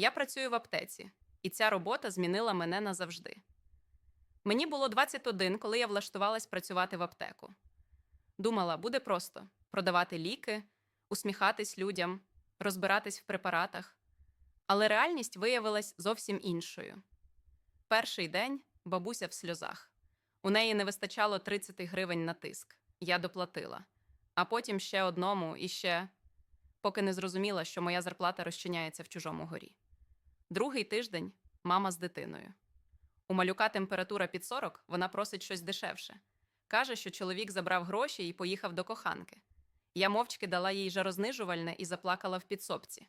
Я працюю в аптеці, і ця робота змінила мене назавжди. Мені було 21, коли я влаштувалась працювати в аптеку. Думала, буде просто продавати ліки, усміхатись людям, розбиратись в препаратах. Але реальність виявилась зовсім іншою. Перший день бабуся в сльозах. У неї не вистачало 30 гривень на тиск. Я доплатила. А потім ще одному і ще, поки не зрозуміла, що моя зарплата розчиняється в чужому горі. Другий тиждень мама з дитиною. У малюка температура під 40, вона просить щось дешевше. Каже, що чоловік забрав гроші і поїхав до коханки. Я мовчки дала їй жарознижувальне і заплакала в підсобці.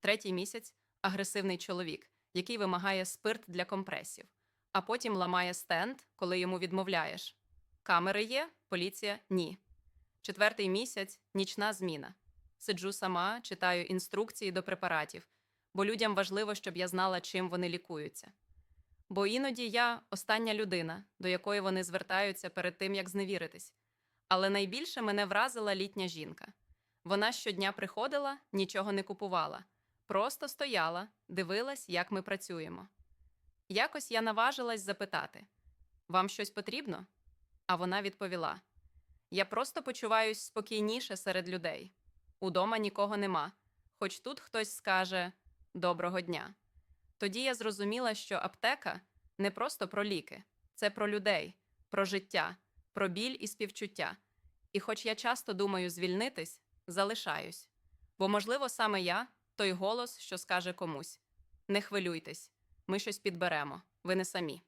Третій місяць агресивний чоловік, який вимагає спирт для компресів, а потім ламає стенд, коли йому відмовляєш. Камери є, поліція ні. Четвертий місяць нічна зміна. Сиджу сама, читаю інструкції до препаратів, бо людям важливо, щоб я знала, чим вони лікуються. Бо іноді я остання людина, до якої вони звертаються перед тим, як зневіритись. Але найбільше мене вразила літня жінка. Вона щодня приходила, нічого не купувала, просто стояла, дивилась, як ми працюємо. Якось я наважилась запитати: Вам щось потрібно? А вона відповіла: Я просто почуваюсь спокійніше серед людей. Удома нікого нема, хоч тут хтось скаже доброго дня. Тоді я зрозуміла, що аптека не просто про ліки, це про людей, про життя, про біль і співчуття. І хоч я часто думаю звільнитись, залишаюсь. Бо, можливо, саме я той голос, що скаже комусь: не хвилюйтесь, ми щось підберемо, ви не самі.